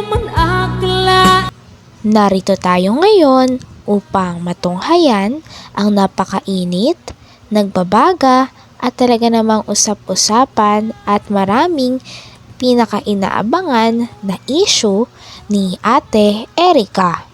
naman akla Narito tayo ngayon upang matunghayan ang napakainit, nagbabaga at talaga namang usap-usapan at maraming pinakainaabangan na issue ni Ate Erika.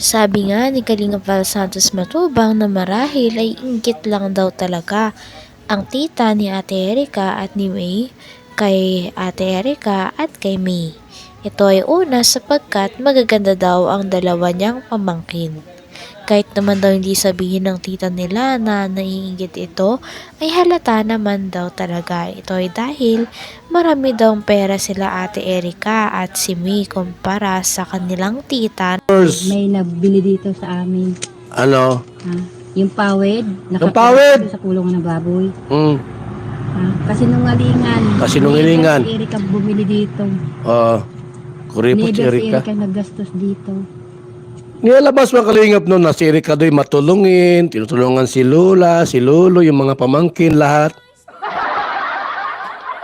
Sabi nga ni Kalinga Val Santos Matubang na marahil ay inggit lang daw talaga ang tita ni Ate Erika at ni May kay Ate Erika at kay May. Ito ay una sapagkat magaganda daw ang dalawa niyang pamangkin. Kahit naman daw hindi sabihin ng tita nila na naiingit ito, ay halata naman daw talaga. Ito ay dahil marami daw pera sila ate Erika at si May kumpara sa kanilang tita First, May nagbili dito sa amin. ano? Ha? Yung pawid. Yung pawid? Sa kulungan ng baboy. Mm, Ha? Kasinungalingan. Kasinungalingan. Si Erika bumili dito. uh, kuripot si Never si Erika. Erika naggastos dito. Nilabas mga kalingap noon na si Erika do'y matulungin, tinutulungan si Lula, si Lolo, yung mga pamangkin, lahat.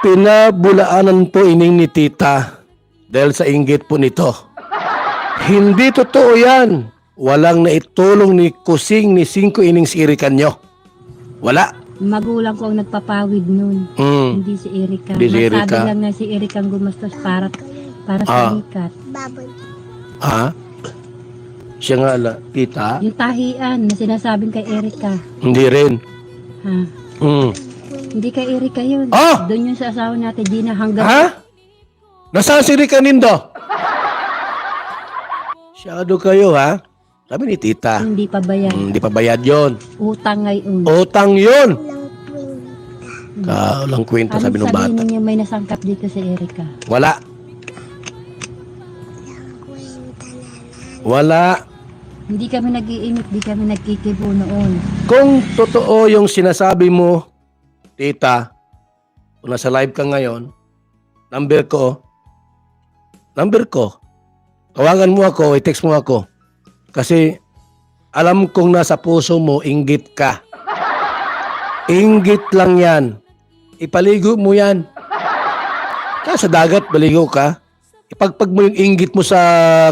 Pinabulaanan po ining ni tita dahil sa inggit po nito. Hindi totoo yan. Walang naitulong ni Kusing ni Singko ining si Erika nyo. Wala. Magulang ko ang nagpapawid nun. Mm. Hindi si Erika. Hindi si Erika. Masabi lang na si Erika ang gumastos para para Ah. sa ikat. Ha? Siya nga ala, tita? Yung tahian na sinasabing kay Erika. Hindi rin. Ha? Mm. Hindi kay Erika yun. Ah! Doon yun sa asawa natin, Gina, hanggang Ha? Nasaan si Erika nindo? Siyado kayo ha? Sabi ni tita. hindi pa bayan. "Hmm, Hindi pa bayad yon. Utang ngayon. Utang yon. Kaulang kwenta sabi ng bata. ninyo may nasangkap dito si Erika? Wala. Wala. Hindi kami nag-iinit, hindi kami nagkikibo noon. Kung totoo yung sinasabi mo, tita, kung nasa live ka ngayon, number ko, number ko, tawagan mo ako, i-text mo ako. Kasi alam kong nasa puso mo, inggit ka. Inggit lang yan. Ipaligo mo yan. Kaya sa dagat, baligo ka. Ipagpag mo yung inggit mo sa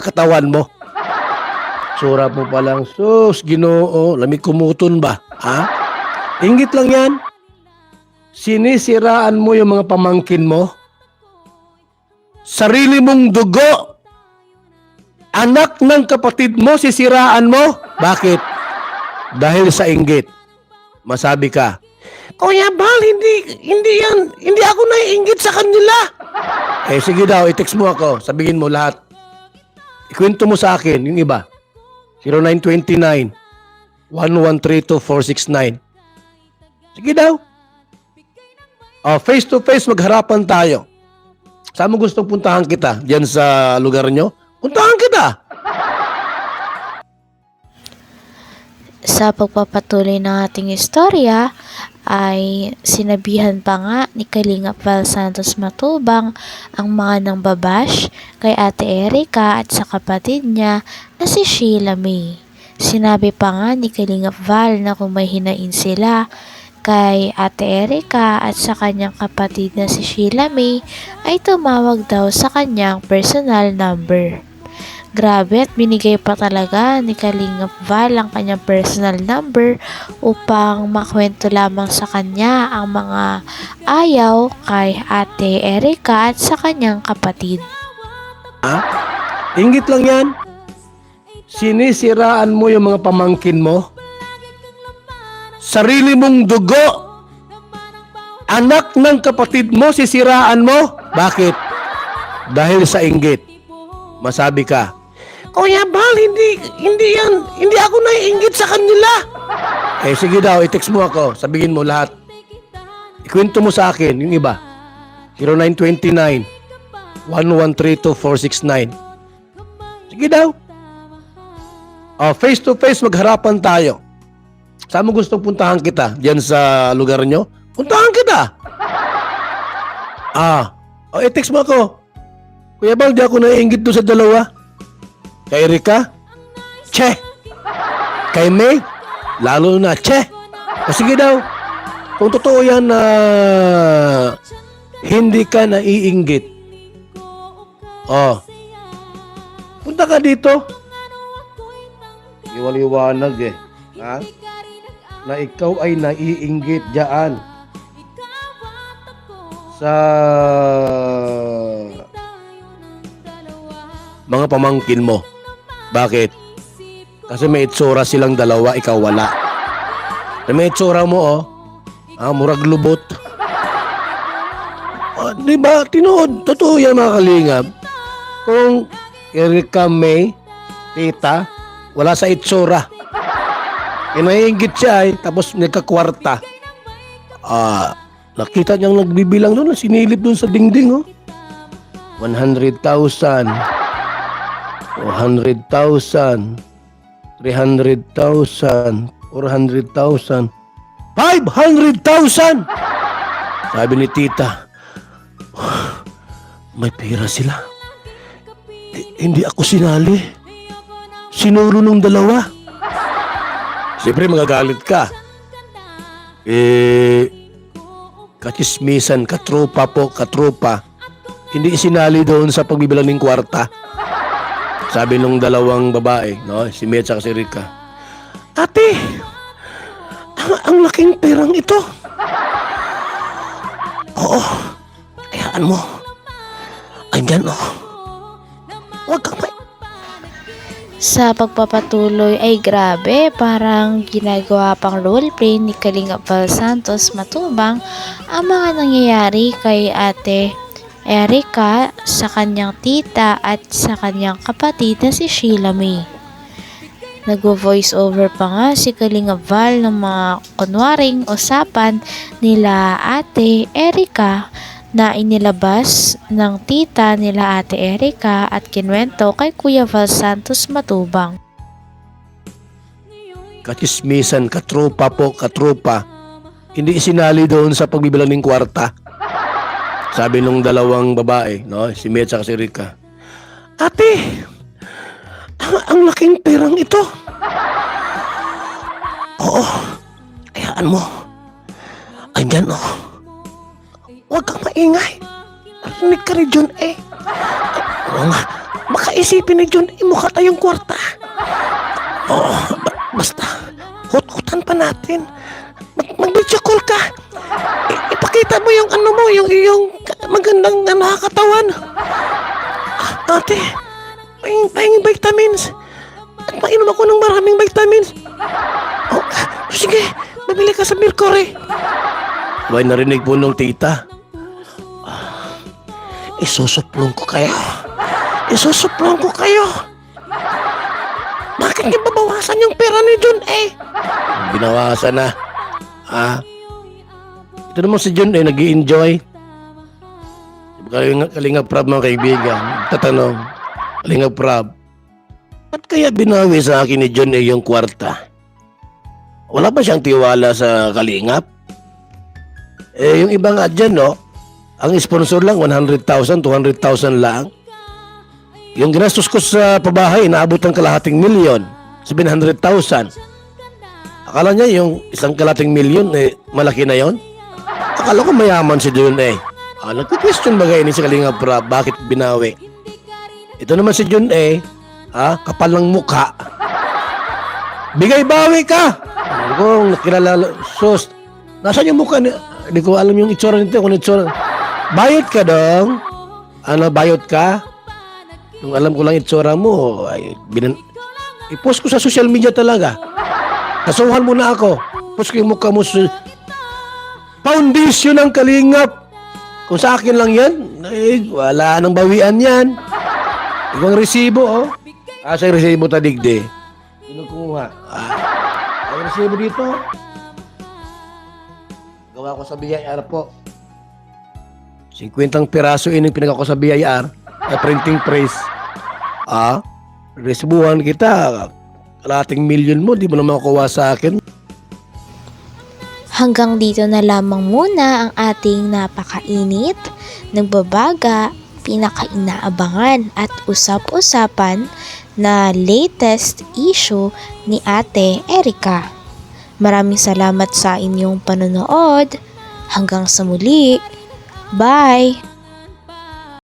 katawan mo. Sura mo pa lang, sus, ginoo, lamig kumuton ba? Ha? Inggit lang yan. Sinisiraan mo yung mga pamangkin mo. Sarili mong dugo. Anak ng kapatid mo, sisiraan mo. Bakit? Dahil sa inggit. Masabi ka, Kuya Bal, hindi, hindi yan, hindi ako naiinggit sa kanila. Eh sige daw, i-text mo ako, sabihin mo lahat. Ikwento mo sa akin, yung iba. 0929 1132469. Sige daw. Oh, face to face magharapan tayo. Saan mo gustong puntahan kita? Diyan sa lugar nyo? Puntahan kita. Sa pagpapatuloy ng ating istorya ay sinabihan pa nga ni Kalinga Val Santos Matubang ang mga nang babash kay Ate Erika at sa kapatid niya na si Sheila May. Sinabi pa nga ni Kalinga Val na kung may hinain sila kay Ate Erika at sa kanyang kapatid na si Sheila May ay tumawag daw sa kanyang personal number. Grabe at binigay pa talaga ni Kalingap Val ang kanyang personal number upang makwento lamang sa kanya ang mga ayaw kay ate Erika at sa kanyang kapatid. Ha? Inggit lang yan. Sinisiraan mo yung mga pamangkin mo. Sarili mong dugo. Anak ng kapatid mo, sisiraan mo. Bakit? Dahil sa inggit. Masabi ka, Kuya Bal, hindi, hindi yan, hindi ako naiinggit sa kanila. Eh sige daw, i-text mo ako, sabihin mo lahat. Ikwento mo sa akin, yung iba. 0929 1132469. Sige daw. Oh, face to face magharapan tayo. Saan mo gustong puntahan kita? Diyan sa lugar nyo? Puntahan kita. Ah, oh, i-text mo ako. Kuya Bal, di ako naiingit doon sa dalawa. Kay Erika? Che. Kay May? Lalo na, che. O sige daw. Kung totoo yan na hindi ka naiinggit Oh. Punta ka dito. Iwaliwanag eh. Ha? Na ikaw ay naiinggit dyan. Sa mga pamangkin mo. Bakit? Kasi may itsura silang dalawa, ikaw wala. Na may itsura mo, oh. Ah, murag lubot. Ah, di ba? Tinood. Totoo yan mga kalingap. Kung Erika May, tita, wala sa itsura. Inaingit siya eh, tapos nagkakwarta. Ah, nakita niyang nagbibilang doon, sinilip doon sa dingding, oh. 100,000. 200,000. 300,000. 400,000. 500,000! Sabi ni tita, may pera sila. Eh, hindi ako sinali. Sinuro nung dalawa. Siyempre magagalit ka. Eh, kachismisan, katropa po, katropa. Hindi sinali doon sa pagbibilang ng kwarta. Sabi nung dalawang babae, no, si Metsa at si Rika. Ate, ang, ang laking perang ito. Oo, kayaan mo. Andyan, oh. Huwag kang may... Sa pagpapatuloy ay grabe, parang ginagawa pang roleplay ni Kalinga Val Santos Matubang ang mga nangyayari kay ate Erika sa kanyang tita at sa kanyang kapatid na si Sheila May. Nagvo-voice over pa nga si Kalinga Val ng mga kunwaring usapan nila ate Erika na inilabas ng tita nila ate Erika at kinwento kay Kuya Val Santos Matubang. Kachismisan, katropa po, katropa. Hindi sinali doon sa pagbibilang ng kwarta. Sabi nung dalawang babae, no, si Metsa at si Rika. Ate, ang, ang laking perang ito. Oo, kayaan mo. Andyan, oh. Huwag kang maingay. Rinig ka ni John eh. Oo nga, makaisipin ni John eh, mukha tayong kwarta. Oo, ba- basta, hut-hutan pa natin. Mag mag-video call ka. I- ipakita mo yung ano mo, yung iyong magandang uh, nakakatawan. Ah, Ate, pahing, pahing vitamins. At mainom ako ng maraming vitamins. Oh, sige, bumili ka sa Mercury. May narinig po nung tita. Ah, Isusuplong ko kayo. Isusuplong ko kayo. Bakit niyo babawasan yung pera ni John eh? Binawasan na. Ah. Ito naman si John eh, nag enjoy Kalinga, kalinga prab mga kaibigan. Tatanong. Kalinga prab. Ba't kaya binawi sa akin ni John yung kwarta? Wala ba siyang tiwala sa kalingap? Eh, yung iba nga dyan, no? Ang sponsor lang, 100,000, 200,000 lang. Yung ginastos ko sa pabahay, naabot ng kalahating milyon. 700,000. Akala niya yung isang kalating milyon, eh, malaki na yon. Akala ko mayaman si John eh. Ah, nagka-question ba ni si Kalinga Pra, bakit binawi? Ito naman si John eh, ha, kapal ng mukha. Bigay bawi ka! Ano kung nakilala, sus, nasaan yung mukha hindi ko alam yung itsura nito, kung itsura. Bayot ka dong. Ano, bayot ka? Nung alam ko lang itsura mo, ay, binan... I-post ko sa social media talaga. Kasuhan mo na ako. Post ko yung mukha mo sa... Foundation ng kalingap. Kung sa akin lang yan, eh, wala nang bawian yan. Ikaw ang resibo, oh. Asa yung resibo tadigde? Kinukuha. Ah, ang resibo dito. Gawa ko sa BIR po. 50 piraso yun yung pinagawa ko sa BIR na printing press. Ah, resibuhan kita. Kalating milyon mo, di mo na makuha sa akin. Hanggang dito na lamang muna ang ating napakainit, nagbabaga, pinakainaabangan at usap-usapan na latest issue ni Ate Erika. Maraming salamat sa inyong panonood. Hanggang sa muli. Bye!